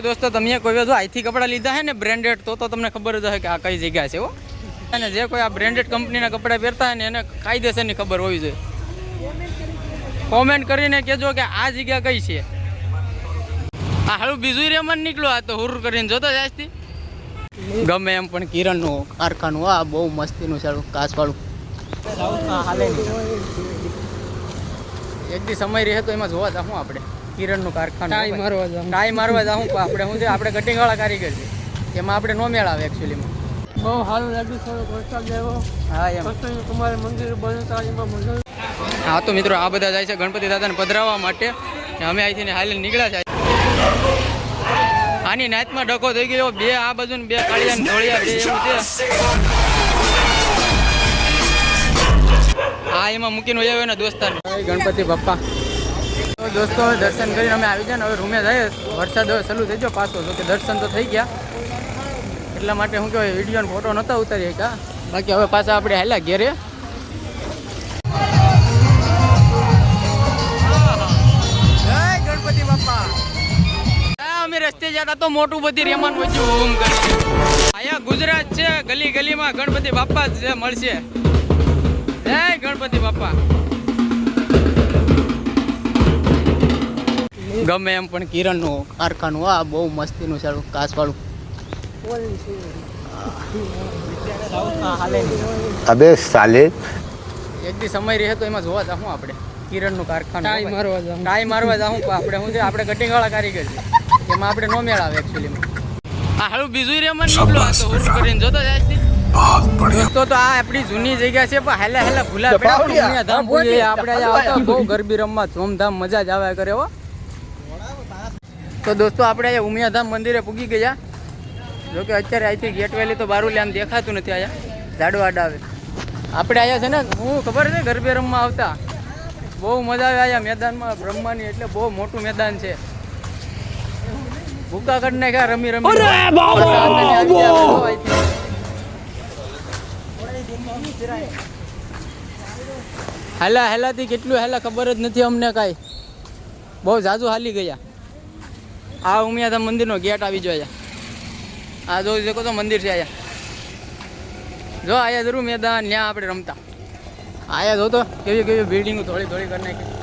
દોસ્તો, તમે કોઈ જો આઈથી કપડાં લીધા છે ને બ્રાન્ડેડ તો તમને ખબર જ હશે કે આ કઈ જગ્યા છે, હો. અને જે કોઈ આ બ્રાન્ડેડ કંપનીના કપડાં પહેરતા હોય ને એને કાયદેસરની ખબર હોવી જોઈએ. કોમેન્ટ કરીને કહેજો કે આ જગ્યા કઈ છે. આ હાલું બીજું રેમન નીકળ્યો, આ તો હુર કરીને જોતો જ આજથી. ગમે એમ પણ કિરણનું કારખાનું, આ બહુ મસ્તીનું છે કાચવાળું. એક દી સમય રહે તો એમાં જોવા જાઉં આપણે. કિરણનું કારખાનું ટાઈ મારવા જાઉં. ટાઈ મારવા જાઉં પણ આપણે શું છે આપણે કટિંગ વાળા કારીગર છે એમાં આપણે નો મેળ આવે એકચ્યુઅલીમાં બહુ સારું લાગ્યું થોડો વરસાદ આવ્યો. હા એમ. તમારે મંદિર બનતા એમાં મજા હા તો મિત્રો આ બધા જાય છે ગણપતિ દાદાને પધરાવવા માટે. અમે અહીંથી ને હાલીને નીકળ્યા છે. આની નાચમાં ડકો થઈ ગયો. બે આ બાજુ ને બે કાળિયા ઢોળિયા બે એવું છે. હા એમાં મૂકીને આવ્યો ને દોસ્તાર ગણપતિ બાપ્પા તો દોસ્તો, દર્શન કરીને અમે આવી ગયા ને હવે રૂમે જઈએ. વરસાદ હવે ચાલુ થઈ ગયો પાછો, જો કે દર્શન તો થઈ ગયા. એટલા માટે હું કહેવાય વીડિયો ફોટો નહોતા ઉતારી કા બાકી હવે પાછા આપણે હાલ્યા ઘેરે. જય ગણપતિ બાપા. અમે રસ્તે જતા તો મોટું બધી રેમાન વચ્ચે અહીંયા ગુજરાત છે, ગલી ગલીમાં ગણપતિ બાપા જ મળશે. જય ગણપતિ બાપા. ગમે એમ પણ કિરણનું કારખાનું આ બહુ મસ્તીનું છે કાસવાળું અબે સાલે. એક દી સમય રહે તો એમાં જોવા જાઉં આપણે કિરણનું કારખાનું. ટાઈ મારવા જાઉં ટાઈ મારવા જાઉં આપણે શું છે આપણે કટિંગ વાળા કારીગર છે. એમાં આપણે નો મેળ આવે એકચ્યુઅલીમાં આ હાલું બીજું રે મને નીકળો તો હુડ કરીને જોતો જાય દોસ્તો તો આ આપણી જૂની જગ્યા છે પણ હેલા હેલા ભૂલા પડ્યા આપણે આવતા બહુ ગરબી રમવા ધૂમધામ મજા જ આવ્યા કરે હો. તો દોસ્તો આપણે અહીંયા ઉમિયાધામ મંદિરે પૂગી ગયા. જોકે અત્યારે અહીંથી ગેટ વેલી તો બારું આમ દેખાતું નથી અહીંયા. ઝાડુ આડા આવે આપણે અહીંયા છે ને હું ખબર છે ગરબે રમવા આવતા? બહુ મજા આવે અહીંયા મેદાનમાં રમવાની એટલે બહુ મોટું મેદાન છે. ભૂકા કરી નાખ્યા રમી રમી. હાલા હાલાથી કેટલું હેલા ખબર જ નથી અમને કાંઈ. બહુ ઝાઝુ હાલી ગયા. આ ઉમિયાધામ મંદિરનો ગેટ આવી ગયો અહીંયા આ જોઈ શકો તો મંદિર છે અહીંયા જો આયા જરૂર મેદાન ત્યાં આપણે રમતા આયા જો તો કેવી કેવી બિલ્ડિંગો થોડી થોડી કરી નાખી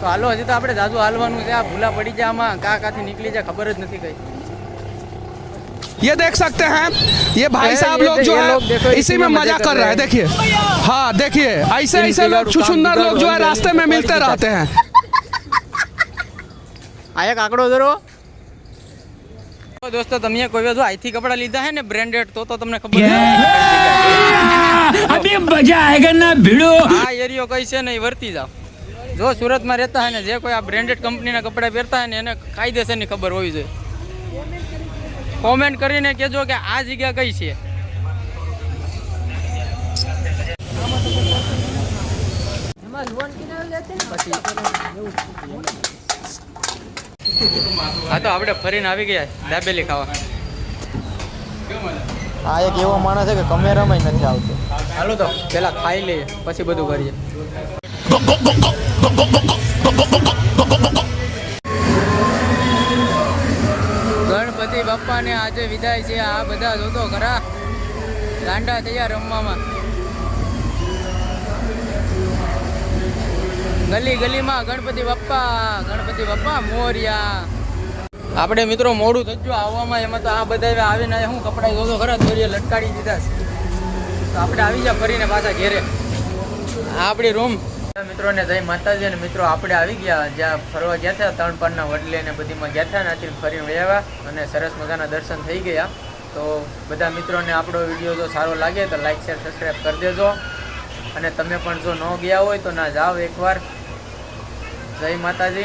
તો હાલો હજી તો આપણે જાજુ હાલવાનું છે આ ભૂલા પડી જાય આમાં કા કાથી નીકળી જાય ખબર જ નથી કઈ ये देख सकते हैं ये भाई ये- साहब ये- लोग ये जो लोग देखो है इसी इसी में में मजे मजा कर कर रहे रहा है हैं। देखिए हाँ देखिए ऐसे इनके ऐसे लोग गाड़ू काम छुछुंदर बिगाड़ू लोग जो है अंदर रास्ते इनके में मिलते पड़ रहते हैं આ એક આંકડો ધરો દોસ્તો તમે કોઈ જો આઈથી કપડા લીધા હે ને બ્રેન્ડેડ તો તો તમને ખબર અબે મજા આયેગા ના ભીડો. આ એરિયો કઈ છે ને વર્તી જાવ જો સુરતમાં રહેતા હે ને જે કોઈ આ બ્રાન્ડેડ કંપનીના કપડા પહેરતા હે ને એને કાયદે છે કાયદેસરની ખબર હોવી જોઈએ. કોમેન્ટ કરીને કહેજો કે આ જગ્યા કઈ છે. પછી હા તો આપણે ફરીને આવી ગયા દાબેલી ખાવા. આ એક એવો માણસ છે કે કેમેરામાં નથી આવતો. હાલો તો પેલા ખાઈ લઈએ પછી બધું કરીએ. ગણપતિ બાપાને આજે વિદાય છે આ બધા જોતો ખરા. ગાંડા થયા રમવામાં. ગલી ગલીમાં ગણપતિ બાપ્પા ગણપતિ બાપા મોર્યા. આપણે મિત્રો મોડું થજો આવવામાં એમાં તો આ બધા આવીને હું કપડા જોતો ખરા, દોરીએ લટકાડી દીધા છે. તો આપણે આવી ગયા ફરીને પાછા ઘેરે. આપણી રૂમ મિત્રોને જય માતાજી અને મિત્રો આપણે આવી ગયા, જ્યાં ફરવા ગયા હતા ત્રણ પાનના વડલે ને બધીમાં ગયા હતા ત્યાંથી ફરીને વયા અને સરસ મજાના દર્શન થઈ ગયા. તો બધા મિત્રોને આપણો વીડિયો જો સારો લાગે તો લાઇક શેર, સબસ્ક્રાઈબ કરી દેજો. અને તમે પણ જો ન ગયા હોય તો ના જાઓ એકવાર. જય માતાજી.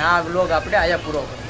આ બ્લોગ આપણે આયા પૂરો. કરીએ